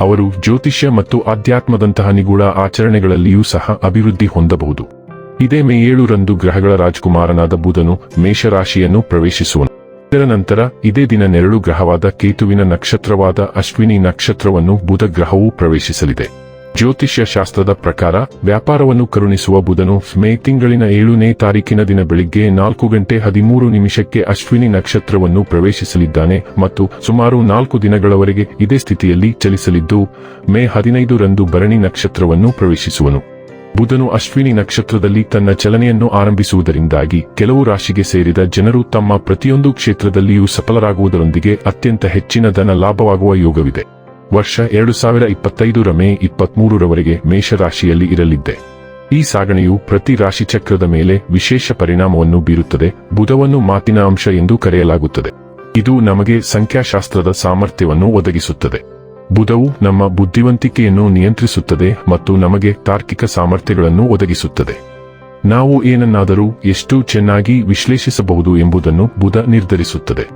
ಅವರು ಜ್ಯೋತಿಷ್ಯ ಮತ್ತು ಆಧ್ಯಾತ್ಮದಂತಹ ನಿಗೂಢ ಆಚರಣೆಗಳಲ್ಲಿಯೂ ಸಹ ಅಭಿವೃದ್ಧಿ ಹೊಂದಬಹುದು. ಇದೇ ಮೇ ಏಳರಂದು ಗ್ರಹಗಳ ರಾಜಕುಮಾರನಾದ ಬುಧನು ಮೇಷರಾಶಿಯನ್ನು ಪ್ರವೇಶಿಸುವನು. ಇದರ ನಂತರ ಇದೇ ದಿನ ನೆರಳು ಗ್ರಹವಾದ ಕೇತುವಿನ ನಕ್ಷತ್ರವಾದ ಅಶ್ವಿನಿ ನಕ್ಷತ್ರವನ್ನು ಬುಧ ಗ್ರಹವೂ ಪ್ರವೇಶಿಸಲಿದೆ. ಜ್ಯೋತಿಷ್ಯ ಶಾಸ್ತ್ರದ ಪ್ರಕಾರ, ವ್ಯಾಪಾರವನ್ನು ಕರುಣಿಸುವ ಬುಧನು ಮೇ ತಿಂಗಳಿನ ಏಳನೇ ತಾರೀಕಿನ ದಿನ ಬೆಳಿಗ್ಗೆ ನಾಲ್ಕು ಗಂಟೆ ಹದಿಮೂರು ನಿಮಿಷಕ್ಕೆ ಅಶ್ವಿನಿ ನಕ್ಷತ್ರವನ್ನು ಪ್ರವೇಶಿಸಲಿದ್ದಾನೆ ಮತ್ತು ಸುಮಾರು ನಾಲ್ಕು ದಿನಗಳವರೆಗೆ ಇದೇ ಸ್ಥಿತಿಯಲ್ಲಿ ಚಲಿಸಲಿದ್ದು, ಮೇ ಹದಿನೈದು ರಂದು ಭರಣಿ ನಕ್ಷತ್ರವನ್ನು ಪ್ರವೇಶಿಸುವನು. ಬುಧನು ಅಶ್ವಿನಿ ನಕ್ಷತ್ರದಲ್ಲಿ ತನ್ನ ಚಲನೆಯನ್ನು ಆರಂಭಿಸುವುದರಿಂದಾಗಿ ಕೆಲವು ರಾಶಿಗೆ ಸೇರಿದ ಜನರು ತಮ್ಮ ಪ್ರತಿಯೊಂದು ಕ್ಷೇತ್ರದಲ್ಲಿಯೂ ಸಫಲರಾಗುವುದರೊಂದಿಗೆ ಅತ್ಯಂತ ಹೆಚ್ಚಿನ ಧನ ಲಾಭವಾಗುವ ಯೋಗವಿದೆ. ವರ್ಷ ಎರಡು ಸಾವಿರ ಇಪ್ಪತ್ತೈದರ ಮೇ ಇಪ್ಪತ್ಮೂರರವರೆಗೆ ಮೇಷರಾಶಿಯಲ್ಲಿ ಇರಲಿದ್ದೆ. ಈ ಸಾಗಣೆಯು ಪ್ರತಿ ರಾಶಿಚಕ್ರದ ಮೇಲೆ ವಿಶೇಷ ಪರಿಣಾಮವನ್ನು ಬೀರುತ್ತದೆ. ಬುಧವನ್ನು ಮಾತಿನ ಅಂಶ ಎಂದು ಕರೆಯಲಾಗುತ್ತದೆ. ಇದು ನಮಗೆ ಸಂಖ್ಯಾಶಾಸ್ತ್ರದ ಸಾಮರ್ಥ್ಯವನ್ನು ಒದಗಿಸುತ್ತದೆ. ಬುಧವು ನಮ್ಮ ಬುದ್ಧಿವಂತಿಕೆಯನ್ನು ನಿಯಂತ್ರಿಸುತ್ತದೆ ಮತ್ತು ನಮಗೆ ತಾರ್ಕಿಕ ಸಾಮರ್ಥ್ಯಗಳನ್ನು ಒದಗಿಸುತ್ತದೆ. ನಾವು ಏನನ್ನಾದರೂ ಎಷ್ಟು ಚೆನ್ನಾಗಿ ವಿಶ್ಲೇಷಿಸಬಹುದು ಎಂಬುದನ್ನು ಬುಧ ನಿರ್ಧರಿಸುತ್ತದೆ.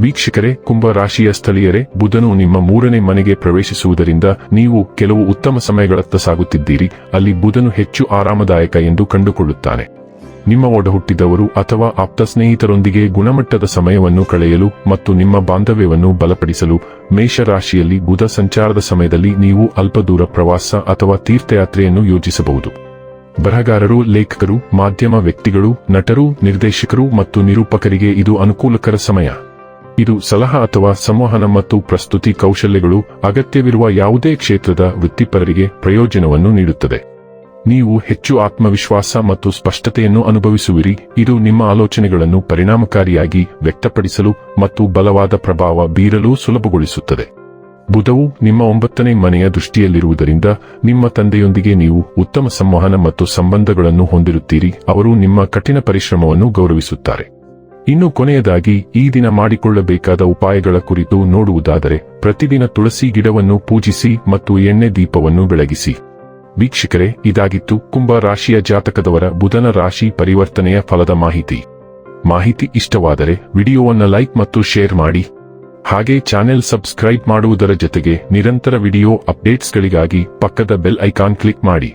ವೀಕ್ಷಕರೇ ಕುಂಭ ರಾಶಿಯ ಸ್ಥಳೀಯರೇ, ಬುಧನು ನಿಮ್ಮ ಮೂರನೇ ಮನೆಗೆ ಪ್ರವೇಶಿಸುವುದರಿಂದ ನೀವು ಕೆಲವು ಉತ್ತಮ ಸಮಯಗಳತ್ತ ಸಾಗುತ್ತಿದ್ದೀರಿ. ಅಲ್ಲಿ ಬುಧನು ಹೆಚ್ಚು ಆರಾಮದಾಯಕ ಎಂದು ಕಂಡುಕೊಳ್ಳುತ್ತಾನೆ. ನಿಮ್ಮ ಒಡಹುಟ್ಟಿದವರು ಅಥವಾ ಆಪ್ತ ಸ್ನೇಹಿತರೊಂದಿಗೆ ಗುಣಮಟ್ಟದ ಸಮಯವನ್ನು ಕಳೆಯಲು ಮತ್ತು ನಿಮ್ಮ ಬಾಂಧವ್ಯವನ್ನು ಬಲಪಡಿಸಲು ಮೇಷರಾಶಿಯಲ್ಲಿ ಬುಧ ಸಂಚಾರದ ಸಮಯದಲ್ಲಿ ನೀವು ಅಲ್ಪ ದೂರ ಪ್ರವಾಸ ಅಥವಾ ತೀರ್ಥಯಾತ್ರೆಯನ್ನು ಯೋಜಿಸಬಹುದು. ಬರಹಗಾರರು, ಲೇಖಕರು, ಮಾಧ್ಯಮ ವ್ಯಕ್ತಿಗಳು, ನಟರು, ನಿರ್ದೇಶಕರು ಮತ್ತು ನಿರೂಪಕರಿಗೆ ಇದು ಅನುಕೂಲಕರ ಸಮಯ. ಇದು ಸಲಹಾ ಅಥವಾ ಸಂವಹನ ಮತ್ತು ಪ್ರಸ್ತುತಿ ಕೌಶಲ್ಯಗಳು ಅಗತ್ಯವಿರುವ ಯಾವುದೇ ಕ್ಷೇತ್ರದ ವೃತ್ತಿಪರರಿಗೆ ಪ್ರಯೋಜನವನ್ನು ನೀಡುತ್ತದೆ. ನೀವು ಹೆಚ್ಚು ಆತ್ಮವಿಶ್ವಾಸ ಮತ್ತು ಸ್ಪಷ್ಟತೆಯನ್ನು ಅನುಭವಿಸುವಿರಿ. ಇದು ನಿಮ್ಮ ಆಲೋಚನೆಗಳನ್ನು ಪರಿಣಾಮಕಾರಿಯಾಗಿ ವ್ಯಕ್ತಪಡಿಸಲು ಮತ್ತು ಬಲವಾದ ಪ್ರಭಾವ ಬೀರಲು ಸುಲಭಗೊಳಿಸುತ್ತದೆ. ಬುಧವು ನಿಮ್ಮ ಒಂಬತ್ತನೇ ಮನೆಯ ದೃಷ್ಟಿಯಲ್ಲಿರುವುದರಿಂದ ನಿಮ್ಮ ತಂದೆಯೊಂದಿಗೆ ನೀವು ಉತ್ತಮ ಸಂವಹನ ಮತ್ತು ಸಂಬಂಧಗಳನ್ನು ಹೊಂದಿರುತ್ತೀರಿ. ಅವರು ನಿಮ್ಮ ಕಠಿಣ ಪರಿಶ್ರಮವನ್ನು ಗೌರವಿಸುತ್ತಾರೆ. ಇನ್ನು ಕೊನೆಯದಾಗಿ ಈ ದಿನ ಮಾಡಿಕೊಳ್ಳಬೇಕಾದ ಉಪಾಯಗಳ ಕುರಿತು ನೋಡುವುದಾದರೆ ಪ್ರತಿದಿನ ತುಳಸಿ ಗಿಡವನ್ನು ಪೂಜಿಸಿ ಮತ್ತು ಎಣ್ಣೆ ದೀಪವನ್ನು ಬೆಳಗಿಸಿ. ವೀಕ್ಷಕರೇ, ಇದಾಗಿತ್ತು ಕುಂಭ ರಾಶಿಯ ಜಾತಕದವರ ಬುಧನ ರಾಶಿ ಪರಿವರ್ತನೆಯ ಫಲದ ಮಾಹಿತಿ. ಮಾಹಿತಿ ಇಷ್ಟವಾದರೆ ವಿಡಿಯೋವನ್ನು ಲೈಕ್ ಮತ್ತು ಶೇರ್ ಮಾಡಿ. ಹಾಗೆ ಚಾನೆಲ್ ಸಬ್ಸ್ಕ್ರೈಬ್ ಮಾಡುವುದರ ಜೊತೆಗೆ ನಿರಂತರ ವಿಡಿಯೋ ಅಪ್ಡೇಟ್ಸ್ಗಳಿಗಾಗಿ ಪಕ್ಕದ ಬೆಲ್ ಐಕಾನ್ ಕ್ಲಿಕ್ ಮಾಡಿ.